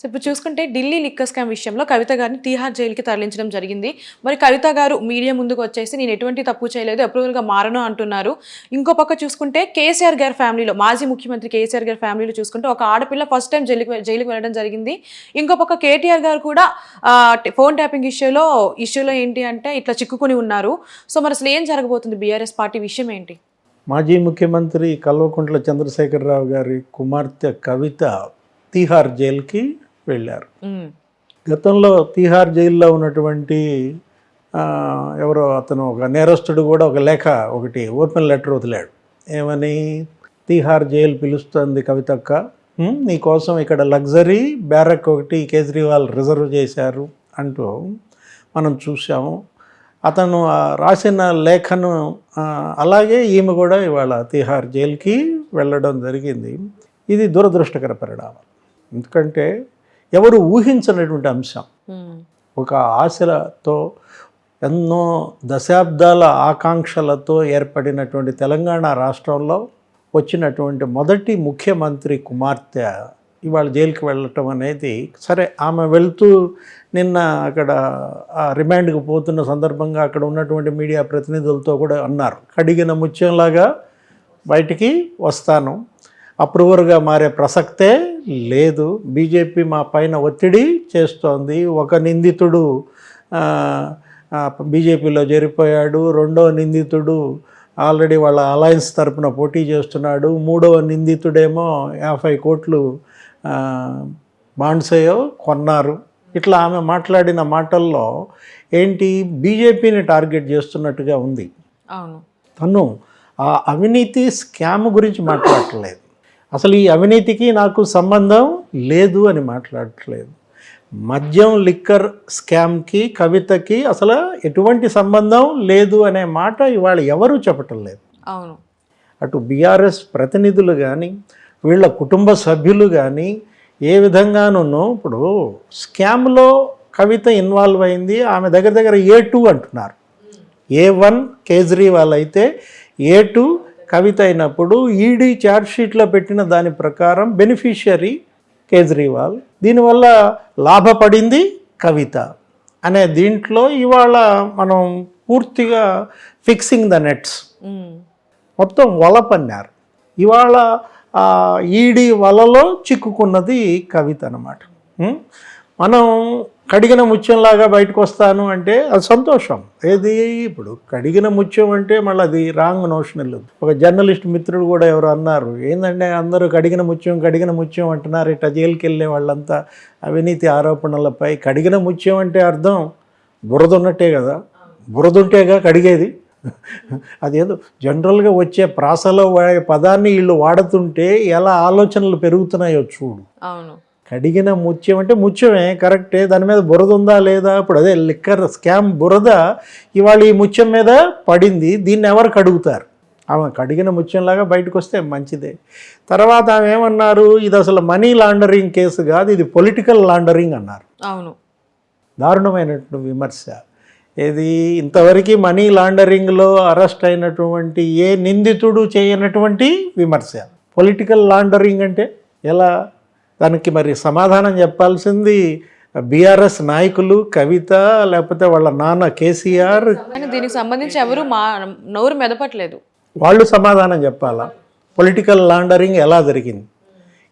So ఇప్పుడు చూసుకుంటే Delhi liquor scam విషయంలో కవిత గారిని తీహార్ జైలుకి తరలించడం జరిగింది. మరి కవిత గారు మీడియా ముందుకు వచ్చేసి నేను ఎటువంటి తప్పు చేయలేదు అప్రూవల్గా మారను అంటున్నారు. ఇంకో పక్క చూసుకుంటే కేసీఆర్ గారి ఫ్యామిలీలో మాజీ ముఖ్యమంత్రి కేసీఆర్ గారి ఫ్యామిలీలో చూసుకుంటే ఒక ఆడపిల్ల ఫస్ట్ టైం జైలుకి జైలుకి వెళ్ళడం జరిగింది. ఇంకో పక్క కేటీఆర్ గారు కూడా ఫోన్ ట్యాపింగ్ ఇష్యూలో ఇష్యూలో ఏంటి అంటే ఇట్లా చిక్కుకుని ఉన్నారు. సో మరి అసలు ఏం జరగబోతుంది బీఆర్ఎస్ పార్టీ విషయం ఏంటి? మాజీ ముఖ్యమంత్రి కల్వకుంట్ల చంద్రశేఖరరావు గారి కుమార్తె కవిత తీహార్ జైలుకి వెళ్ళారు. గతంలో తీహార్ జైల్లో ఉన్నటువంటి ఎవరో అతను ఒక నేరస్తుడు కూడా ఒక లేఖ ఒకటి ఓపెన్ లెటర్ వదిలాడు. ఏమని? తీహార్ జైలు పిలుస్తుంది కవితక్క. ఉమ్, నీ కోసం ఇక్కడ లగ్జరీ బ్యారక్ ఒకటి కేజ్రీవాల్ రిజర్వ్ చేశారు అంటూ మనం చూసాము అతను రాసిన లేఖను అలాగే ఈమె కూడా ఇవాళ తీహార్ జైలుకి వెళ్ళడం జరిగింది. ఇది దురదృష్టకర పరిణామం. ఎందుకంటే ఎవరు ఊహించినటువంటి అంశం. ఒక ఆశలతో ఎన్నో దశాబ్దాల ఆకాంక్షలతో ఏర్పడినటువంటి తెలంగాణ రాష్ట్రంలో వచ్చినటువంటి మొదటి ముఖ్యమంత్రి కుమార్తె ఇవాళ జైలుకి వెళ్ళటం అనేది సరే ఆమె వెళ్తూ నిన్న అక్కడ రిమాండ్కి పోతున్న సందర్భంగా అక్కడ ఉన్నటువంటి మీడియా ప్రతినిధులతో కూడా అన్నారు. కడిగిన ముత్యంలాగా బయటికి వస్తాను. అప్రూవర్గా మారే ప్రసక్తే లేదు. బీజేపీ మా పైన ఒత్తిడి చేస్తోంది. ఒక నిందితుడు బీజేపీలో చేరిపోయాడు. రెండో నిందితుడు ఆల్రెడీ వాళ్ళ అలయన్స్ తరపున పోటీ చేస్తున్నాడు. మూడవ నిందితుడేమో యాభై కోట్లు బాండ్సయో కొన్నారు. ఇట్లా ఆమె మాట్లాడిన మాటల్లో ఏంటి బీజేపీని టార్గెట్ చేస్తున్నట్టుగా ఉంది. అవును. తను ఆ అవినీతి స్కామ్ గురించి మాట్లాడట్లేదు. అసలు ఈ అవినీతికి నాకు సంబంధం లేదు అని మాట్లాడట్లేదు. మద్యం లిక్కర్ స్కామ్కి కవితకి అసలు ఎటువంటి సంబంధం లేదు అనే మాట ఇవాళ ఎవరూ చెప్పటం లేదు. అవును. అటు బీఆర్ఎస్ ప్రతినిధులు కానీ వీళ్ళ కుటుంబ సభ్యులు కానీ ఏ విధంగానూ ఇప్పుడు స్కామ్లో కవిత ఇన్వాల్వ్ అయింది ఆమె దగ్గర దగ్గర ఏ టూ అంటున్నారు. ఏ వన్ కేజ్రీవాల్ అయితే ఏ టూ కవిత అయినప్పుడు ఈడీ ఛార్జ్షీట్లో పెట్టిన దాని ప్రకారం బెనిఫిషియరీ కేజ్రీవాల్. దీనివల్ల లాభపడింది కవిత. అనే దీంట్లో ఇవాళ మనం పూర్తిగా ఫిక్సింగ్ ద నెట్స్ మొత్తం వల పన్నారు. ఇవాళ ఈడి వలలో చిక్కుకున్నది కవిత అనమాట మనం కడిగిన ముత్యంలాగా బయటకు వస్తాను అంటే అది సంతోషం. ఏది? ఇప్పుడు కడిగిన ముత్యం అంటే మళ్ళీ అది రాంగ్ నోషనల్ ఒక జర్నలిస్ట్ మిత్రుడు కూడా ఎవరు అన్నారు ఏంటంటే అందరూ కడిగిన ముత్యం కడిగిన ముత్యం అంటున్నారు. ఇట్లా జైలుకి వెళ్ళే వాళ్ళంతా అవినీతి ఆరోపణలపై కడిగిన ముత్యం అంటే అర్థం బురద ఉన్నట్టే కదా. బురద ఉంటేగా కడిగేది అదేదో జనరల్గా వచ్చే ప్రాసలో వాడే పదాన్ని వీళ్ళు వాడుతుంటే ఎలా ఆలోచనలు పెరుగుతున్నాయో చూడు. అవును. కడిగిన ముత్యం అంటే ముత్యమే కరెక్టే. దాని మీద బురద ఉందా లేదా? ఇప్పుడు అదే లిక్కర్ స్కామ్ బురద ఇవాళ ఈ ముత్యం మీద పడింది. దీన్ని ఎవరు కడుగుతారు? ఆమె కడిగిన ముత్యంలాగా బయటకు వస్తే మంచిదే. తర్వాత ఆమె ఏమన్నారు? ఇది అసలు మనీ లాండరింగ్ కేసు కాదు ఇది పొలిటికల్ లాండరింగ్ అన్నారు. అవును. దారుణమైనటువంటి విమర్శ. ఏది? ఇంతవరకు మనీ లాండరింగ్లో అరెస్ట్ అయినటువంటి ఏ నిందితుడు చేయనటువంటి విమర్శ. పొలిటికల్ లాండరింగ్ అంటే ఎలా? దానికి మరి సమాధానం చెప్పాల్సింది బీఆర్ఎస్ నాయకులు కవిత లేకపోతే వాళ్ళ నాన్న కేసీఆర్. దీనికి సంబంధించి ఎవరు మా నోరు మెదపట్లేదు. వాళ్ళు సమాధానం చెప్పాలా? పొలిటికల్ లాండరింగ్ ఎలా జరిగింది?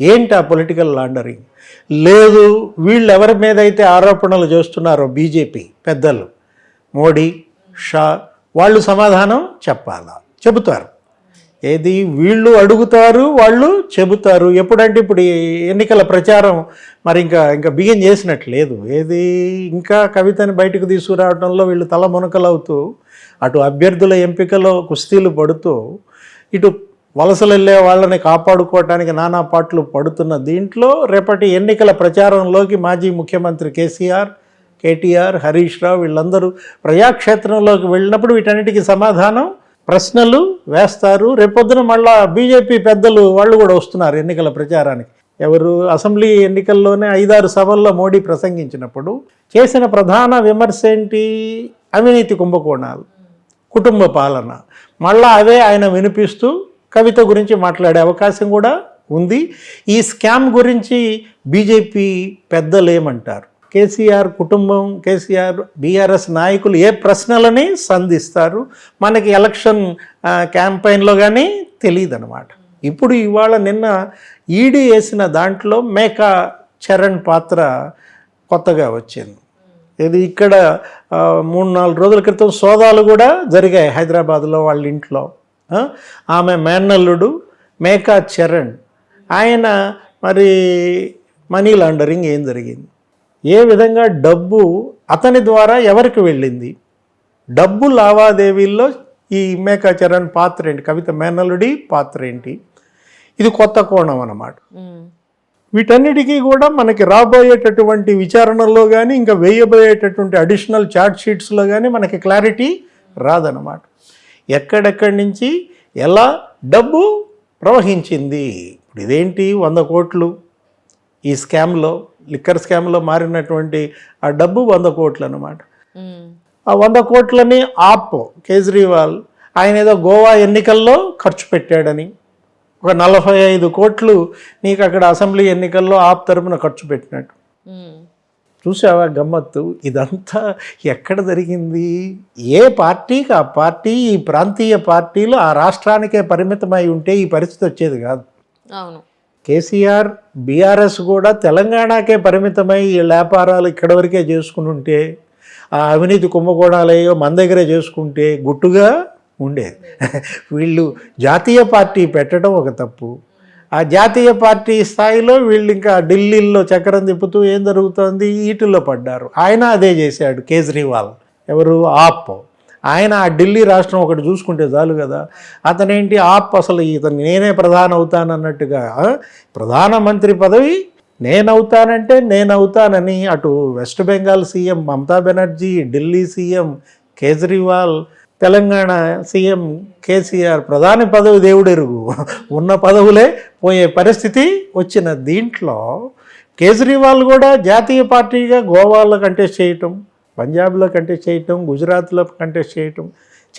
ఏంటి ఆ పొలిటికల్ లాండరింగ్? లేదు వీళ్ళు ఎవరి మీద అయితే ఆరోపణలు చేస్తున్నారో బీజేపీ పెద్దలు మోడీ షా వాళ్ళు సమాధానం చెప్పాలా? చెబుతారు. ఏది వీళ్ళు అడుగుతారు వాళ్ళు చెబుతారు. ఎప్పుడంటే ఇప్పుడు ఈ ఎన్నికల ప్రచారం మరి ఇంకా ఇంకా బిగిన్ చేసినట్టు లేదు. ఏది ఇంకా కవితని బయటకు తీసుకురావడంలో వీళ్ళు తల మునకలవుతూ అటు అభ్యర్థుల ఎంపికలో కుస్తీలు పడుతూ ఇటు వలసలు వెళ్ళే వాళ్ళని కాపాడుకోవటానికి నానా పాటలు పడుతున్న దీంట్లో రేపటి ఎన్నికల ప్రచారంలోకి మాజీ ముఖ్యమంత్రి కేసీఆర్ కేటీఆర్ హరీష్ రావు వీళ్ళందరూ ప్రజాక్షేత్రంలోకి వెళ్ళినప్పుడు వీటన్నిటికీ సమాధానం ప్రశ్నలు వేస్తారు. రేపొద్దున మళ్ళా బీజేపీ పెద్దలు వాళ్ళు కూడా వస్తున్నారు ఎన్నికల ప్రచారానికి. ఎవరు అసెంబ్లీ ఎన్నికల్లోనే ఐదారు సభల్లో మోడీ ప్రసంగించినప్పుడు చేసిన ప్రధాన విమర్శ ఏంటి? అవినీతి కుంభకోణాలు కుటుంబ పాలన. మళ్ళా అవే ఆయన వినిపిస్తూ కవిత గురించి మాట్లాడే అవకాశం కూడా ఉంది. ఈ స్కామ్ గురించి బీజేపీ పెద్దలు ఏమంటారు కేసీఆర్ కుటుంబం కేసీఆర్ బీఆర్ఎస్ నాయకులు ఏ ప్రశ్నలని సంధిస్తారు? మనకి ఎలక్షన్ క్యాంపెయిన్లో కానీ తెలియదు అనమాట ఇప్పుడు ఇవాళ నిన్న ఈడీ వేసిన దాంట్లో మేకా చరణ్ పాత్ర కొత్తగా వచ్చింది. ఇది ఇక్కడ మూడు నాలుగు రోజుల క్రితం సోదాలు కూడా జరిగాయి హైదరాబాద్లో వాళ్ళ ఇంట్లో. ఆమె మేనల్లుడు మేకా చరణ్. ఆయన మరి మనీ లాండరింగ్ ఏం జరిగింది? ఏ విధంగా డబ్బు అతని ద్వారా ఎవరికి వెళ్ళింది? డబ్బు లావాదేవీల్లో ఈ మేకా చరణ్ పాత్ర ఏంటి? కవిత మేనల్లుడి పాత్ర ఏంటి? ఇది కొత్త కోణం అన్నమాట. వీటన్నిటికీ కూడా మనకి రాబోయేటటువంటి విచారణలో కానీ ఇంకా వేయబోయేటటువంటి అడిషనల్ చార్ట్ షీట్స్లో కానీ మనకి క్లారిటీ రాదనమాట ఎక్కడెక్కడి నుంచి ఎలా డబ్బు ప్రవహించింది? ఇప్పుడు ఇదేంటి వంద కోట్లు ఈ స్కామ్లో? లిక్కర్ స్కామ్లో మారినటువంటి ఆ డబ్బు వంద కోట్లు అనమాట. ఆ వంద కోట్లని ఆప్ కేజ్రీవాల్ ఆయన ఏదో గోవా ఎన్నికల్లో ఖర్చు పెట్టాడని. ఒక నలభై ఐదు కోట్లు నీకు అక్కడ అసెంబ్లీ ఎన్నికల్లో ఆప్ తరపున ఖర్చు పెట్టినట్టు. చూసావా గమ్మత్తు? ఇదంతా ఎక్కడ జరిగింది? ఏ పార్టీకి ఆ పార్టీ ఈ ప్రాంతీయ పార్టీలు ఆ రాష్ట్రానికే పరిమితమై ఉంటే ఈ పరిస్థితి వచ్చేది కాదు. అవును. కేసీఆర్ బీఆర్ఎస్ కూడా తెలంగాణకే పరిమితమై ఈ వ్యాపారాలు ఇక్కడివరకే చేసుకుని ఉంటే ఆ అవినీతి కుంభకోణాలయ్యో మన దగ్గరే చేసుకుంటే గుట్టుగా ఉండేది. వీళ్ళు జాతీయ పార్టీ పెట్టడం ఒక తప్పు. ఆ జాతీయ పార్టీ స్థాయిలో వీళ్ళు ఇంకా ఢిల్లీలో చక్రం తిప్పుతూ ఏం జరుగుతోంది? ఈటిల్లో పడ్డారు. ఆయన అదే చేశాడు కేజ్రీవాల్. ఎవరు? ఆప్. ఆయన ఆ ఢిల్లీ రాష్ట్రం ఒకటి చూసుకుంటే చాలు కదా. అతనేంటి ఆప్ అసలు ఇతను నేనే ప్రధాన అవుతానన్నట్టుగా ఆ, ప్రధానమంత్రి పదవి నేనవుతానంటే నేనవుతానని అటు West Bengal CM Mamata Banerjee Delhi CM Kejriwal Telangana CM KCR ప్రధాని పదవి దేవుడెరుగు. ఉన్న పదవులే పోయే పరిస్థితి వచ్చిన దీంట్లో కేజ్రీవాల్ కూడా జాతీయ పార్టీగా గోవాలో కంటెస్ట్ చేయటం. పంజాబ్లో కంటెస్ట్ చేయటం గుజరాత్లో కంటెస్ట్ చేయటం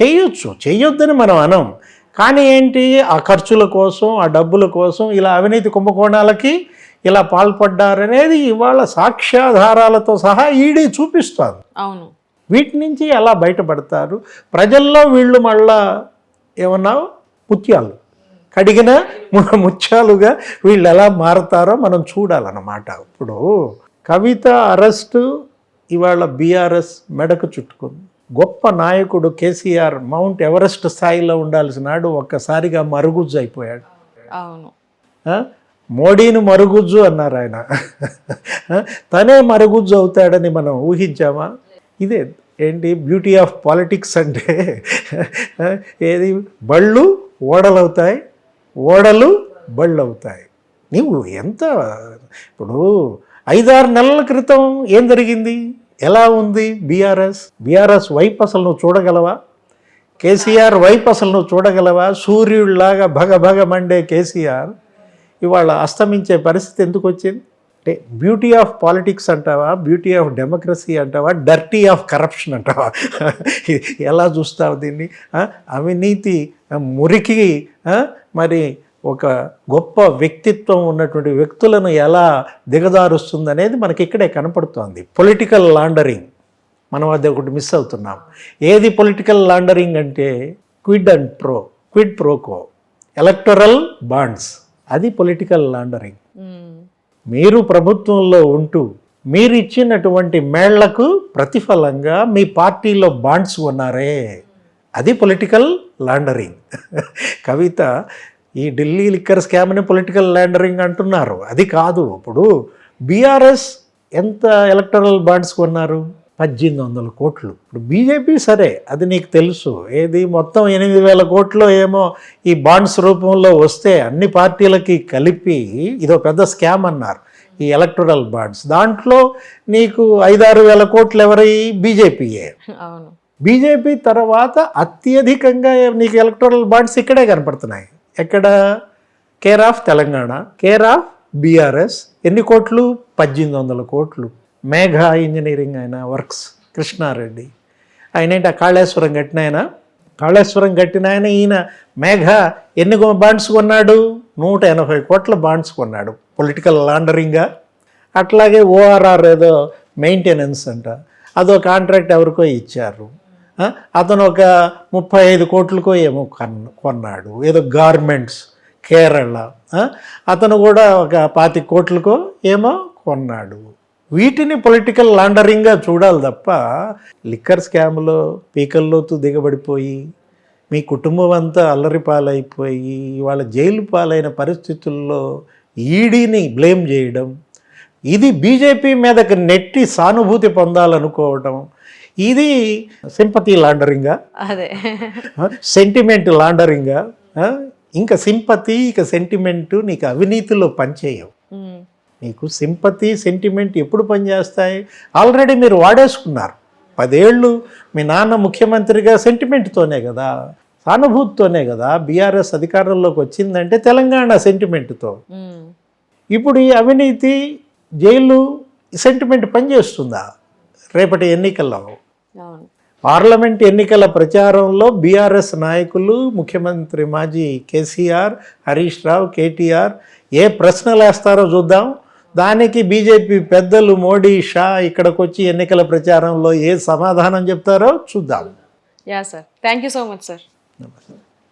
చేయొచ్చు చేయొద్దని మనం అనం. కానీ ఏంటి? ఆ ఖర్చుల కోసం ఆ డబ్బుల కోసం ఇలా అవినీతి కుంభకోణాలకి ఇలా పాల్పడ్డారనేది ఇవాళ సాక్ష్యాధారాలతో సహా ఈడీ చూపిస్తుంది. అవును. వీటి నుంచి ఎలా బయటపడతారు? ప్రజల్లో వీళ్ళు మళ్ళా ఏమన్నావు ముత్యాలు? కడిగిన ముత్యాలుగా వీళ్ళు ఎలా మారతారో మనం చూడాలన్నమాట. ఇప్పుడు కవిత అరెస్టు ఇవాళ బీఆర్ఎస్ మెడకు చుట్టుకుంది. గొప్ప నాయకుడు కేసీఆర్ మౌంట్ ఎవరెస్ట్ స్థాయిలో ఉండాల్సిన నాడు ఒక్కసారిగా మరుగుజ్జు అయిపోయాడు. అవును? మోడీని మరుగుజ్జు అన్నారు ఆయన? తనే మరుగుజ్జు అవుతాడని మనం ఊహించామా? ఇదే ఏంటి బ్యూటీ ఆఫ్ పాలిటిక్స్ అంటే? ఏది? బళ్ళు ఓడలవుతాయి ఓడలు బళ్ళు అవుతాయి నీవు ఎంత ఇప్పుడు ఐదారు నెలల క్రితం ఏం జరిగింది? ఎలా ఉంది బీఆర్ఎస్? బీఆర్ఎస్ వైపు అసలు నువ్వు చూడగలవా? కేసీఆర్ వైపు అసలు నువ్వు చూడగలవా? సూర్యుడిలాగా భగ భగ మండే కేసీఆర్. ఇవాళ అస్తమించే పరిస్థితి ఎందుకు వచ్చింది? అంటే బ్యూటీ ఆఫ్ పాలిటిక్స్ అంటావా? బ్యూటీ ఆఫ్ డెమోక్రసీ అంటావా? డర్టీ ఆఫ్ కరప్షన్ అంటావా? ఎలా చూస్తావు దీన్ని? అవినీతి మురికి మరి ఒక గొప్ప వ్యక్తిత్వం ఉన్నటువంటి వ్యక్తులను ఎలా దిగజారుస్తుంది అనేది మనకి ఇక్కడే కనపడుతోంది. పొలిటికల్ లాండరింగ్ మనం అది ఒకటి మిస్ అవుతున్నాం. ఏది పొలిటికల్ లాండరింగ్ అంటే quid and pro quid pro quo electoral bonds అది పొలిటికల్ లాండరింగ్ ఉమ్. మీరు ప్రభుత్వంలో ఉంటూ మీరు ఇచ్చినటువంటి మేళ్ళకు ప్రతిఫలంగా మీ పార్టీలో బాండ్స్ ఉన్నారే అది పొలిటికల్ లాండరింగ్ కవిత ఈ ఢిల్లీ లిక్కర్ స్కామ్ని పొలిటికల్ లాండరింగ్ అంటున్నారు. అది కాదు. ఇప్పుడు బీఆర్ఎస్ ఎంత ఎలక్టరల్ బాండ్స్ కొన్నారు? పద్దెనిమిది వందల కోట్లు. ఇప్పుడు బీజేపీ సరే. అది నీకు తెలుసు. ఏది మొత్తం ఎనిమిది వేల కోట్లు ఏమో ఈ బాండ్స్ రూపంలో వస్తే అన్ని పార్టీలకి కలిపి ఇదో పెద్ద స్కామ్ అన్నారు. ఈ ఎలక్టరల్ బాండ్స్. దాంట్లో నీకు ఐదారు వేల కోట్లు ఎవరి? బీజేపీయే. బీజేపీ తర్వాత అత్యధికంగా నీకు ఎలక్టరల్ బాండ్స్ ఇక్కడే కనపడుతున్నాయి. ఎక్కడ? Care of Telangana. Care of BRS ఎన్ని కోట్లు? పద్దెనిమిది వందల కోట్లు. మేఘ ఇంజనీరింగ్ ఆయన వర్క్స్. కృష్ణారెడ్డి. ఆయన ఏంటి? ఆ కాళేశ్వరం కట్టిన ఆయన? కాళేశ్వరం కట్టిన ఆయన ఈయన. మేఘ ఎన్ని బాండ్స్ కొన్నాడు? నూట ఎనభై కోట్ల బాండ్స్ కొన్నాడు. పొలిటికల్ లాండరింగ్గా అట్లాగే ఓఆర్ఆర్ ఏదో మెయింటెనెన్స్ అంట. అదో కాంట్రాక్ట్ ఎవరికో ఇచ్చారు. అతను ఒక ముప్పై ఐదు కోట్లకో ఏమో కొన్న కొన్నాడు. ఏదో గార్మెంట్స్ కేరళ. అతను కూడా ఒక పాతి కోట్లకో ఏమో కొన్నాడు. వీటిని పొలిటికల్ లాండరింగ్గా చూడాలి తప్ప లిక్కర్ స్కామ్లో పీకల్లోతు దిగబడిపోయి మీ కుటుంబం అంతా అల్లరి పాలైపోయి వాళ్ళ జైలు పాలైన పరిస్థితుల్లో ఈడీని బ్లేమ్ చేయడం ఇది బీజేపీ మీదకి నెట్టి సానుభూతి పొందాలనుకోవడం ఇది సింపతి లాండరింగా. అదే. సెంటిమెంట్ లాండరింగా? ఇంకా సింపతి ఇక సెంటిమెంటు నీకు అవినీతిలో పనిచేయవు. నీకు సింపతి సెంటిమెంట్ ఎప్పుడు పనిచేస్తాయి? ఆల్రెడీ మీరు వాడేసుకున్నారు. పదేళ్ళు మీ నాన్న ముఖ్యమంత్రిగా సెంటిమెంట్తోనే కదా సానుభూతితోనే కదా బీఆర్ఎస్ అధికారంలోకి వచ్చిందంటే తెలంగాణ సెంటిమెంట్తో ఇప్పుడు ఈ అవినీతి జైలు సెంటిమెంట్ పనిచేస్తుందా? రేపటి ఎన్నికల్లో. పార్లమెంట్ ఎన్నికల ప్రచారంలో బీఆర్ఎస్ నాయకులు ముఖ్యమంత్రి మాజీ కేసీఆర్ హరీష్ రావు కేటీఆర్ ఏ ప్రశ్నలు వేస్తారో చూద్దాం. దానికి బీజేపీ పెద్దలు మోడీ షా ఇక్కడికి వచ్చి ఎన్నికల ప్రచారంలో ఏ సమాధానం చెప్తారో చూద్దాం. Yeah sir. Thank you so much sir. నమస్తే.